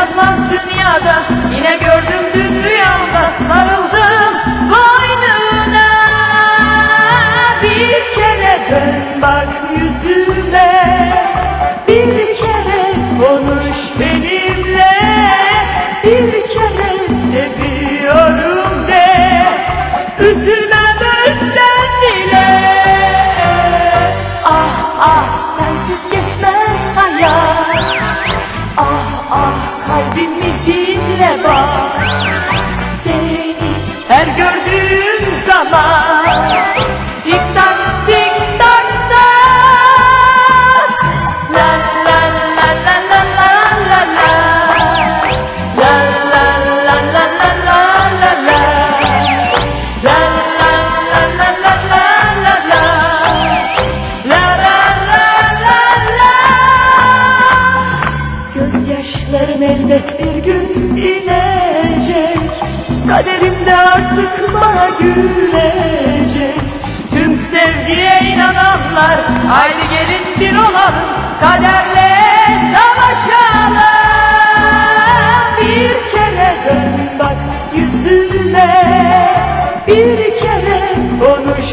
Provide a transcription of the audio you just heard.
bırakmaz dünyada. Yine gördüm dün rüyamda sarıl kalbimi dinle bak Seni her gördüğüm gün inecek. Kaderimde artık bana gülecek. Tüm sevgiye inananlar Haydi gelin bir olalım. Kaderle savaşalım. Bir kere dön bak yüzüme Bir kere konuş